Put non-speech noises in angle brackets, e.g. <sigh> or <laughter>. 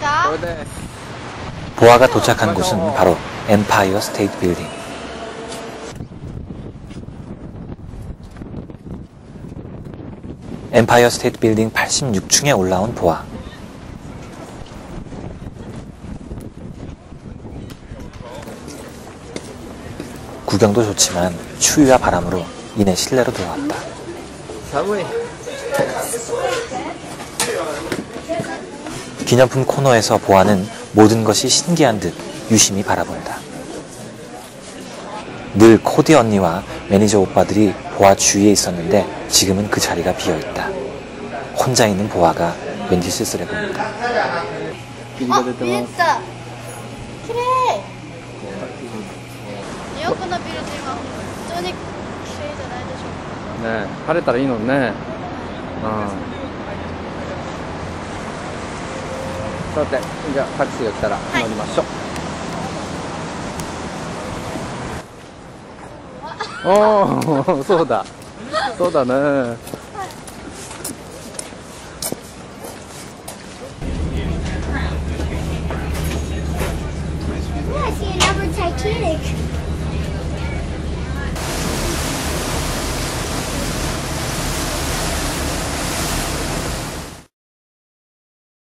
감사합니다. 보아가 도착한 곳은 바로 엠파이어 스테이트 빌딩. 엠파이어 스테이트 빌딩 86층에 올라온 보아. 구경도 좋지만 추위와 바람으로 이내 실내로 들어왔다. 사무 기념품 코너에서 보아는 모든 것이 신기한 듯 유심히 바라본다. 늘 코디 언니와 매니저 오빠들이 보아 주위에 있었는데 지금은 그 자리가 bi어 있다. 혼자 있는 보아가 왠지 쓸쓸해 보인다. 霧あが出てます見えた綺麗ニューヨークのビルって今本当に綺麗じゃないでしょうかね晴れたらいいのにねうん さてじゃあタクシーが来たら乗りましょう、はい、おお <laughs> そうだ。そうだね、はい、